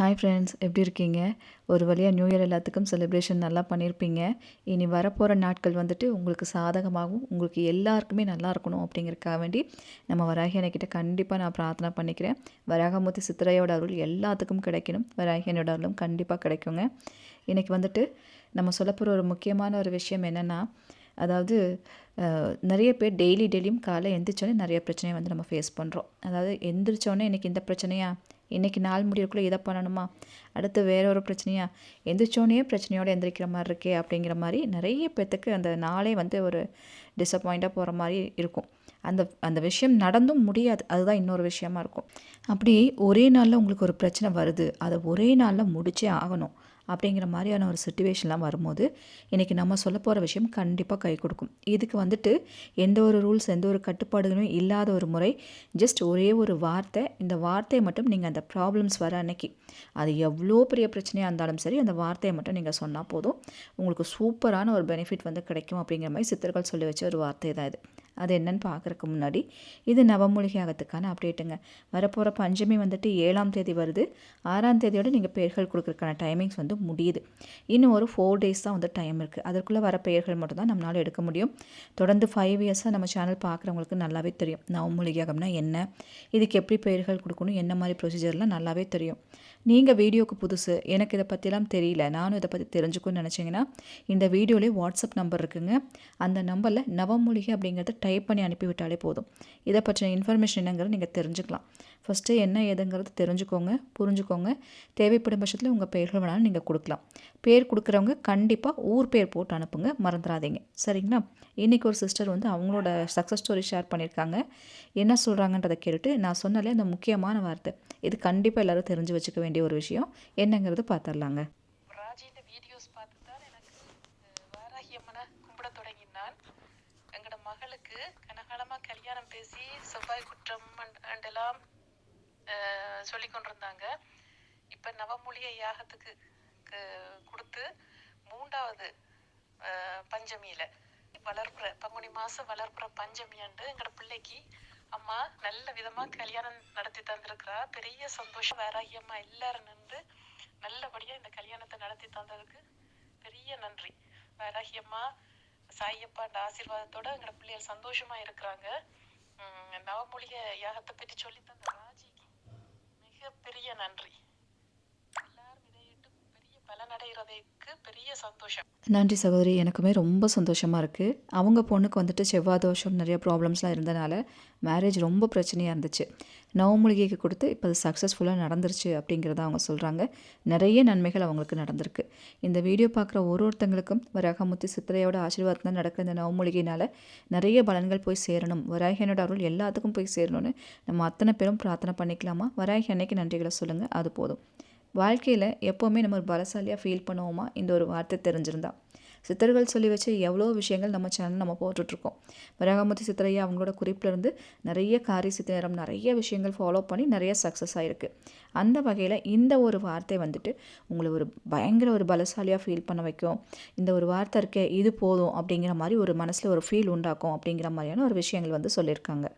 Hi friends எப்படி இருக்கீங்க? ஒரு வழியாக நியூ இயர் எல்லாத்துக்கும் செலிப்ரேஷன் நல்லா பண்ணியிருப்பீங்க இனி வரப்போகிற நாட்கள் வந்துட்டு உங்களுக்கு சாதகமாகவும் உங்களுக்கு எல்லாருக்குமே நல்லா இருக்கணும் அப்படிங்கிறக்காக வேண்டி நம்ம வராகியனைக்கிட்ட கண்டிப்பாக நான் பிரார்த்தனை பண்ணிக்கிறேன். வராகமூர்த்தி சித்திரையோட அருள் எல்லாத்துக்கும் கிடைக்கணும். வராகியனோட அருளும் கண்டிப்பாக கிடைக்குங்க. இன்றைக்கி வந்துட்டு நம்ம சொல்ல போகிற ஒரு முக்கியமான ஒரு விஷயம் என்னென்னா அதாவது நிறைய பேர் டெய்லி டெய்லியும் காலை எந்திரிச்சோன்னே நிறைய பிரச்சனையை வந்து நம்ம ஃபேஸ் பண்ணுறோம் அதாவது எந்திரிச்சோன்னே இன்றைக்கி இந்த பிரச்சனையாக இன்றைக்கி நாள் முடியறக்குள்ளே இதை பண்ணணுமா? அடுத்து வேற ஒரு பிரச்சனையா? எந்திரிச்சோன்னே பிரச்சனையோடு எந்திரிக்கிற மாதிரி இருக்கே அப்படிங்கிற மாதிரி நிறைய பேர்த்துக்கு அந்த நாளே வந்து ஒரு டிசப்பாயிண்ட்டாக போகிற மாதிரி இருக்கும். அந்த அந்த விஷயம் நடந்தும் முடியாது. அதுதான் இன்னொரு விஷயமா இருக்கும். அப்படி ஒரே நாளில் உங்களுக்கு ஒரு பிரச்சனை வருது. அதை ஒரே நாளில் முடிச்சே ஆகணும். அப்படிங்கிற மாதிரியான ஒரு சுச்சுவேஷன்லாம் வரும்போது இன்றைக்கி நம்ம சொல்ல போகிற விஷயம் கண்டிப்பாக கை கொடுக்கும். இதுக்கு வந்துட்டு எந்த ஒரு ரூல்ஸ் எந்த ஒரு கட்டுப்பாடுகளும் இல்லாத ஒரு முறை ஜஸ்ட் ஒரே ஒரு வார்த்தை இந்த வார்த்தையை மட்டும் நீங்கள் அந்த ப்ராப்ளம்ஸ் வர அன்னைக்கு அது எவ்வளோ பெரிய பிரச்சனையாக இருந்தாலும் சரி அந்த வார்த்தையை மட்டும் நீங்கள் சொன்னால் போதும். உங்களுக்கு சூப்பரான ஒரு பெனிஃபிட் வந்து கிடைக்கும் அப்படிங்கிற மாதிரி சித்தர்கள் சொல்லி வச்ச ஒரு வார்த்தை தான் இது. அது என்னன்னு பார்க்குறக்கு முன்னாடி இது நவமூலிகை ஆகத்துக்கான அப்டேட்டுங்க வரப்போகிற பஞ்சமி வந்துட்டு ஏழாம் தேதி வருது. ஆறாம் தேதியோடு நீங்கள் பெயர்கள் கொடுக்குறதுக்கான டைமிங்ஸ் வந்து முடியுது. இன்னும் ஒரு ஃபோர் டேஸ் தான் வந்து டைம் இருக்குது அதற்குள்ளே வர பெயர்கள் மட்டும்தான் நம்மளால் எடுக்க முடியும். தொடர்ந்து ஃபைவ் இயர்ஸாக நம்ம சேனல் பார்க்குறவங்களுக்கு நல்லாவே தெரியும். நவமூலிகை ஆகம்னா என்ன? இதுக்கு எப்படி பெயர்கள் கொடுக்கணும்? என்ன மாதிரி ப்ரொசீஜர்லாம் நல்லாவே தெரியும். நீங்கள் வீடியோக்கு புதுசு எனக்கு இதை பற்றிலாம் தெரியல நானும் இதை பற்றி தெரிஞ்சுக்கணும்னு நினச்சிங்கன்னா இந்த வீடியோலேயே வாட்ஸ்அப் நம்பர் இருக்குங்க. அந்த நம்பரில் நவமூலிகை அப்படிங்கிறத டைப் பண்ணி அனுப்பிவிட்டாலே போதும். இதை பற்றின இன்ஃபர்மேஷன் என்னங்கிறத நீங்கள் தெரிஞ்சுக்கலாம். ஃபஸ்ட்டு என்ன ஏதுங்கிறது தெரிஞ்சுக்கோங்க புரிஞ்சுக்கோங்க. தேவைப்படும் பட்சத்தில் உங்கள் பெயர்கள் வேணாலும் நீங்கள் கொடுக்கலாம். பேர் கொடுக்குறவங்க கண்டிப்பாக ஊர் பேர் போட்டு அனுப்புங்க மறந்துடாதீங்க சரிங்களா? இன்றைக்கி ஒரு சிஸ்டர் வந்து அவங்களோட சக்ஸஸ் ஸ்டோரி ஷேர் பண்ணியிருக்காங்க. என்ன சொல்கிறாங்கன்றதை கேட்டுட்டு நான் சொன்னாலே அந்த முக்கியமான வார்த்தை. இது கண்டிப்பாக எல்லோரும் தெரிஞ்சு வச்சுக்க வேண்டிய ஒரு விஷயம். என்னங்கிறது பார்த்துடலாங்க வீடியோஸ் பார்த்து தான் எனக்கு கும்பிட எங்களோட மகளுக்கு கல்யாணம் பேசி செவ்வாய் குற்றம் அண்டெல்லாம் சொல்லி கொண்டிருந்தாங்க. இப்ப நவமொழிய யாகத்துக்கு கொடுத்து மூன்றாவது பஞ்சமியில் பஞ்சமியில வளர்ப்புற பங்குனி மாசம் வளர்ப்புற பஞ்சமி அன்று எங்களோட பிள்ளைக்கு அம்மா நல்ல விதமா கல்யாணம் நடத்தி தந்திருக்கிறா. பெரிய சந்தோஷம் வேறாகி அம்மா எல்லாரும் நின்று நல்லபடியா இந்த கல்யாணத்தை நடத்தி தந்ததுக்கு பெரிய நன்றி. வேறாகி அம்மா அந்த ஆசீர்வாதத்தோட எங்களோட பிள்ளைகள் சந்தோஷமா இருக்கிறாங்க. நவமொழிய யாகத்தை பற்றி சொல்லி தந்த ராஜிக்கு மிகப்பெரிய நன்றி எல்லாரும் இதையிட்டு பெரிய பலனடைகிறதுக்கு பெரிய சந்தோஷம். நன்றி சகோதரி. எனக்குமே ரொம்ப சந்தோஷமாக இருக்குது அவங்க பொண்ணுக்கு வந்துட்டு செவ்வாய் தோஷம் நிறைய ப்ராப்ளம்ஸ்லாம் இருந்தனால மேரேஜ் ரொம்ப பிரச்சனையாக இருந்துச்சு. நவமூலிகைக்கு கொடுத்து இப்போ அது சக்ஸஸ்ஃபுல்லாக நடந்துருச்சு அப்படிங்கிறத அவங்க சொல்கிறாங்க நிறைய நன்மைகள் அவங்களுக்கு நடந்திருக்கு. இந்த வீடியோ பார்க்குற ஒரு ஒருத்தங்களுக்கும் வராகமுத்தி சித்திரையோட ஆசீர்வாதத்தில் நடக்கிற இந்த நவமூலிகையினால் நிறைய பலன்கள் போய் சேரணும். வராகியனோட அருள் எல்லாத்துக்கும் போய் சேரணும்னு நம்ம அத்தனை பேரும் பிரார்த்தனை பண்ணிக்கலாமா? வராகி அன்னைக்கு நன்றிகளை சொல்லுங்கள் அது போதும். வாழ்க்கையில் எப்போவுமே நம்ம ஒரு பலசாலியாக ஃபீல் பண்ணுவோமா? இந்த ஒரு வார்த்தை தெரிஞ்சிருந்தா. சித்தர்கள் சொல்லி வச்ச எவ்வளோ விஷயங்கள் நம்ம சேனல் நம்ம போட்டுட்ருக்கோம். விராகமூர்த்தி சித்தரையா அவங்களோட குறிப்பில் இருந்து நிறைய காரி சித்திரம் நிறைய விஷயங்கள் ஃபாலோ பண்ணி நிறைய சக்ஸஸ் ஆகிருக்கு அந்த வகையில் இந்த ஒரு வார்த்தை வந்துட்டு உங்களை ஒரு பயங்கர ஒரு பலசாலியாக ஃபீல் பண்ண வைக்கும். இந்த ஒரு வார்த்தை இருக்கே இது போதும் அப்படிங்கிற மாதிரி ஒரு மனசில் ஒரு ஃபீல் உண்டாக்கும் அப்படிங்கிற மாதிரியான ஒரு விஷயங்கள் வந்து சொல்லியிருக்காங்க.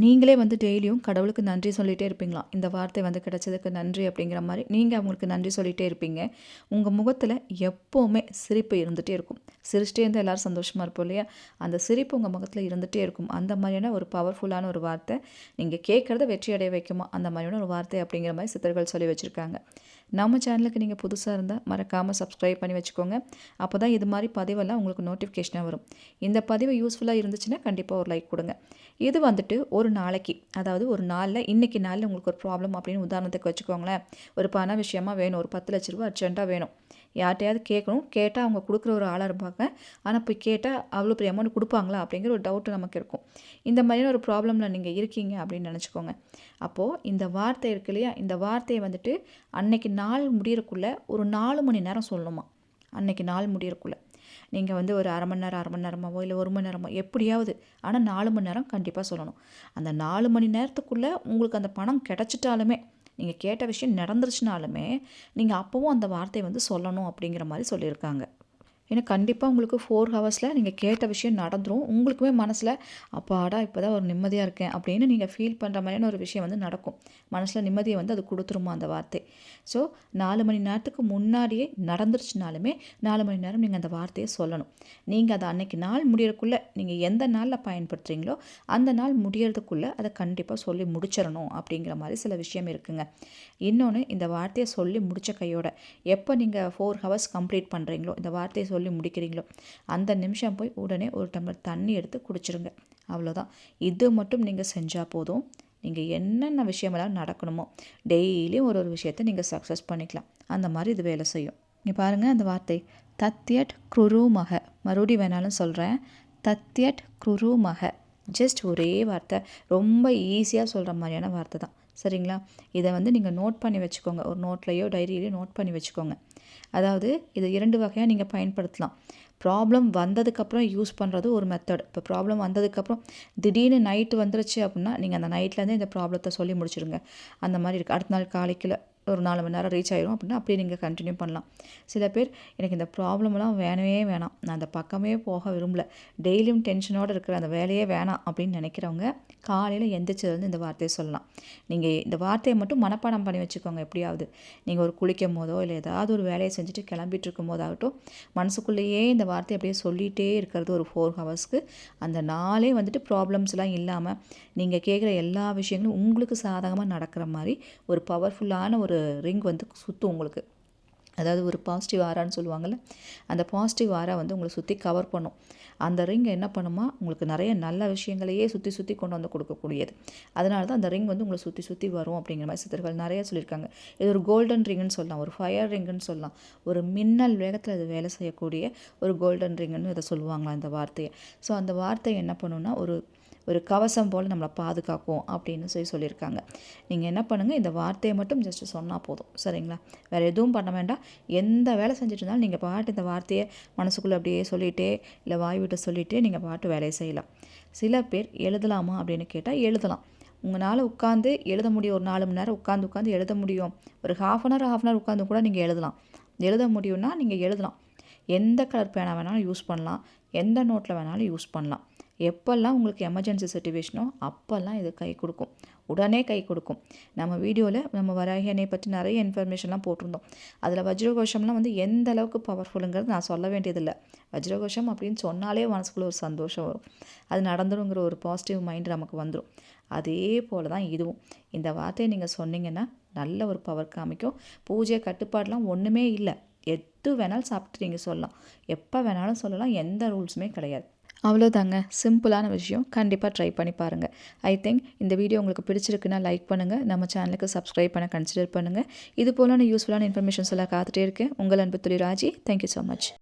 நீங்களே வந்து டெய்லியும் கடவுளுக்கு நன்றி சொல்லிகிட்டே இருப்பீங்களா? இந்த வார்த்தை வந்து கிடைச்சதுக்கு நன்றி அப்படிங்கிற மாதிரி நீங்கள் அவங்களுக்கு நன்றி சொல்லிகிட்டே இருப்பீங்க. உங்கள் முகத்தில் எப்போவுமே சிரிப்பு இருந்துகிட்டே இருக்கும். சிரிச்சிட்டே இருந்தால் எல்லோரும் சந்தோஷமாக இருப்போம் இல்லையா? அந்த சிரிப்பு உங்கள் முகத்தில் இருந்துகிட்டே இருக்கும். அந்த மாதிரியான ஒரு பவர்ஃபுல்லான ஒரு வார்த்தை நீங்கள் கேட்குறத வெற்றி அடைய வைக்குமா? அந்த மாதிரியான ஒரு வார்த்தை அப்படிங்கிற மாதிரி சித்தர்கள் சொல்லி வச்சுருக்காங்க. நம்ம சேனலுக்கு நீங்கள் புதுசாக இருந்தால் மறக்காமல் சப்ஸ்கிரைப் பண்ணி வச்சுக்கோங்க. அப்போ தான் இது மாதிரி பதிவெல்லாம் உங்களுக்கு நோட்டிஃபிகேஷனாக வரும். இந்த பதிவு யூஸ்ஃபுல்லாக இருந்துச்சுன்னா கண்டிப்பாக ஒரு லைக் கொடுங்க. இது வந்துட்டு ஒரு நாளைக்கு அதாவது ஒரு நாளில் இன்றைக்கி நாளில் உங்களுக்கு ஒரு ப்ராப்ளம் அப்படின்னு உதாரணத்துக்கு வச்சுக்கோங்களேன். ஒரு பண விஷயமா வேணும். ஒரு பத்து லட்ச ரூபா அர்ஜென்ட்டாக வேணும். யார்கிட்டையாவது கேட்கணும். கேட்டால் அவங்க கொடுக்குற ஒரு ஆளாக இருப்பாங்க. ஆனால் போய் கேட்டால் அவ்வளோ பெரிய அமௌண்ட் கொடுப்பாங்களா அப்படிங்கிற ஒரு டவுட்டு நமக்கு இருக்கும். இந்த மாதிரியான ஒரு ப்ராப்ளமில் நீங்கள் இருக்கீங்க அப்படின்னு நினச்சிக்கோங்க. அப்போது இந்த வார்த்தை இருக்கு இல்லையா? இந்த வார்த்தையை வந்துட்டு அன்னைக்கு நாள் முடியறக்குள்ளே ஒரு நாலு மணி நேரம் சொல்லணுமா? அன்னைக்கு நாள் முடியறக்குள்ளே நீங்கள் வந்து ஒரு அரை மணி நேரம் அரை மணி நேரமாவோ இல்லை ஒரு மணி நேரமோ எப்படியாவது ஆனால் நாலு மணி நேரம் கண்டிப்பாக சொல்லணும். அந்த நாலு மணி நேரத்துக்குள்ளே உங்களுக்கு அந்த பணம் கிடச்சிட்டாலுமே நீங்கள் கேட்ட விஷயம் நடந்துருச்சுனாலுமே நீங்கள் அப்போவும் அந்த வார்த்தையை வந்து சொல்லணும் அப்படிங்கிற மாதிரி சொல்லியிருக்காங்க. ஏன்னா கண்டிப்பாக உங்களுக்கு ஃபோர் ஹவர்ஸில் நீங்கள் கேட்ட விஷயம் நடந்துடும் உங்களுக்குமே மனசில் அப்பாடா இப்போ தான் ஒரு நிம்மதியாக இருக்கேன். அப்படின்னு நீங்கள் ஃபீல் பண்ணுற மாதிரியான ஒரு விஷயம் வந்து நடக்கும். மனசில் நிம்மதியை வந்து அது கொடுத்துருமா அந்த வார்த்தை? ஸோ நாலு மணி நேரத்துக்கு முன்னாடியே நடந்துருச்சுனாலுமே நாலு மணி நேரம் நீங்கள் அந்த வார்த்தையை சொல்லணும். நீங்கள் அதை அன்னைக்கு நாள் முடியறதுக்குள்ளே நீங்கள் எந்த நாளில் பயன்படுத்துகிறீங்களோ அந்த நாள் முடியறதுக்குள்ளே அதை கண்டிப்பாக சொல்லி முடிச்சிடணும் அப்படிங்கிற மாதிரி சில விஷயம் இருக்குங்க. இன்னொன்று இந்த வார்த்தையை சொல்லி முடித்த கையோட எப்போ நீங்கள் ஃபோர் ஹவர்ஸ் கம்ப்ளீட் பண்ணுறீங்களோ இந்த வார்த்தையை சொல்லி சொல்லி முடிக்கிறீங்களோ அந்த நிமிஷம் போய் உடனே ஒரு டம்ளர் தண்ணி எடுத்து குடிச்சிருங்க. அவ்வளோதான் இது மட்டும் நீங்கள் செஞ்சால் போதும். நீங்கள் என்னென்ன விஷயமெல்லாம் நடக்கணுமோ டெய்லியும் ஒரு ஒரு விஷயத்தை நீங்கள் சக்ஸஸ் பண்ணிக்கலாம். அந்த மாதிரி இது வேலை செய்யும். இங்கே பாருங்கள் அந்த வார்த்தை. தத்யட் குரு மறுபடி வேணாலும் சொல்கிறேன் தத்யட் குருமக ஜஸ்ட் ஒரே வார்த்தை. ரொம்ப ஈஸியாக சொல்கிற மாதிரியான வார்த்தை தான். சரிங்களா? இதை வந்து நீங்கள் நோட் பண்ணி வச்சுக்கோங்க. ஒரு நோட்லேயோ டைரியிலையோ நோட் பண்ணி வச்சுக்கோங்க. அதாவது இது இரண்டு வகையாக நீங்கள் பயன்படுத்தலாம். ப்ராப்ளம் வந்ததுக்கப்புறம் யூஸ் பண்ணுறது ஒரு மெத்தட் இப்போ ப்ராப்ளம் வந்ததுக்கப்புறம் திடீர்னு நைட்டு வந்துருச்சு அப்படின்னா நீங்கள் அந்த நைட்லேருந்தே இந்த ப்ராப்ளத்தை சொல்லி முடிச்சிடுங்க. அந்த மாதிரி இருக்குது அடுத்த நாள் காலைக்குள்ள ஒரு நாலு மணி நேரம் ரீச் ஆயிரும். அப்படின்னா அப்படியே நீங்கள் கண்டினியூ பண்ணலாம். சில பேர் எனக்கு இந்த ப்ராப்ளம்லாம் வேணவே வேணாம். நான் அந்த பக்கமே போக விரும்பல. டெய்லியும் டென்ஷனோடு இருக்கிற அந்த வேலையே வேணாம் அப்படின்னு நினைக்கிறவங்க காலையில் எந்திரிச்சதுலேருந்து இந்த வார்த்தையை சொல்லலாம். நீங்கள் இந்த வார்த்தையை மட்டும் மனப்பாடம் பண்ணி வச்சுக்கோங்க எப்படியாவது. நீங்கள் ஒரு குளிக்கும் போதோ இல்லை ஏதாவது ஒரு வேலையை செஞ்சுட்டு கிளம்பிட்டு இருக்கும் போதாகட்டும் மனசுக்குள்ளேயே இந்த வார்த்தையை அப்படியே சொல்லிகிட்டே இருக்கிறது ஒரு ஃபோர் ஹவர்ஸ்க்கு அந்த நாளே வந்துட்டு ப்ராப்ளம்ஸ்லாம் இல்லாமல் நீங்கள் கேட்குற எல்லா விஷயங்களும் உங்களுக்கு சாதகமாக நடக்கிற மாதிரி ஒரு பவர்ஃபுல்லான ஒரு ரிங் வந்து சுற்றும் உங்களுக்கு. அதாவது ஒரு பாசிட்டிவ் ஆரான்னு சொல்லுவாங்கள்ல அந்த பாசிட்டிவ் ஆரா வந்து உங்களை சுற்றி கவர் பண்ணும். அந்த ரிங் என்ன பண்ணுமா? உங்களுக்கு நிறைய நல்ல விஷயங்களையே சுற்றி சுற்றி கொண்டு வந்து கொடுக்கக்கூடியது. அதனால தான் அந்த ரிங் வந்து உங்களை சுற்றி சுற்றி வரும் அப்படிங்கிற மாதிரி சித்தர்கள் நிறைய சொல்லியிருக்காங்க. இது ஒரு கோல்டன் ரிங்குன்னு சொல்லலாம் ஒரு ஃபயர் ரிங்குன்னு சொல்லலாம். ஒரு மின்னல் வேகத்தில் அது வேலை செய்யக்கூடிய ஒரு கோல்டன் ரிங்குன்னு இதை சொல்லுவாங்களாம் அந்த வார்த்தையை. ஸோ அந்த வார்த்தை என்ன பண்ணுன்னா ஒரு ஒரு கவசம் போல் நம்மளை பாதுகாக்கும் அப்படின்னு சொல்லி சொல்லியிருக்காங்க. நீங்கள் என்ன பண்ணுங்கள் இந்த வார்த்தையை மட்டும் ஜஸ்ட் சொன்னால் போதும். சரிங்களா? வேறு எதுவும் பண்ண வேண்டாம். எந்த வேலை செஞ்சுட்டு இருந்தாலும் நீங்கள் பாட்டு இந்த வார்த்தையை மனசுக்குள்ளே அப்படியே சொல்லிகிட்டே இல்லை வாய் விட்டு சொல்லிகிட்டே நீங்கள் பாட்டு வேலையை செய்யலாம். சில பேர் எழுதலாமா அப்படின்னு கேட்டால் எழுதலாம். உங்களால் உட்காந்து எழுத முடியும். ஒரு நாலு மணி நேரம் உட்காந்து உட்காந்து எழுத முடியும். ஒரு half an hour half an hour உட்காந்து கூட நீங்கள் எழுதலாம். எழுத முடியும்னா நீங்கள் எழுதலாம். எந்த கலர் பேனா வேணாலும் யூஸ் பண்ணலாம். எந்த நோட்டில் வேணாலும் யூஸ் பண்ணலாம். எப்போல்லாம் உங்களுக்கு எமர்ஜென்சி சுச்சுவேஷனோ அப்போல்லாம் இது கை கொடுக்கும். உடனே கை கொடுக்கும். நம்ம வீடியோவில் நம்ம வராகியனை பற்றி நிறைய இன்ஃபர்மேஷன்லாம் போட்டிருந்தோம். அதில் வஜ்ரகோஷம்லாம் வந்து எந்த அளவுக்கு பவர்ஃபுல்லுங்கிறது நான் சொல்ல வேண்டியதில்லை. வஜ்ரகோஷம் அப்படின்னு சொன்னாலே மனசுக்குள்ளே ஒரு சந்தோஷம் வரும். அது நடந்துருங்கிற ஒரு பாசிட்டிவ் மைண்ட் நமக்கு வந்துடும் அதே போல் தான் இதுவும். இந்த வார்த்தையை நீங்கள் சொன்னீங்கன்னா நல்ல ஒரு பவர் காமிக்கும். பூஜை கட்டுப்பாடெலாம் ஒன்றுமே இல்லை. எது வேணாலும் சாப்பிட்டு நீங்கள் சொல்லலாம். எப்போ வேணாலும் சொல்லலாம். எந்த ரூல்ஸுமே கிடையாது. அவ்வளோதாங்க. சிம்பிளான விஷயம். கண்டிப்பாக ட்ரை பண்ணி பாருங்கள் ஐ திங்க் இந்த வீடியோ உங்களுக்கு பிடிச்சிருக்குன்னா லைக் பண்ணுங்கள் நம்ம சேனலுக்கு சப்ஸ்கிரைப் பண்ண கன்சிடர் பண்ணுங்கள் இது போலான யூஸ்ஃபுல்லான இன்ஃபர்மேஷன்ஸ் எல்லாம் காத்துட்டே இருக்கேன். உங்கள் அன்பு துளி ராஜி. Thank you so much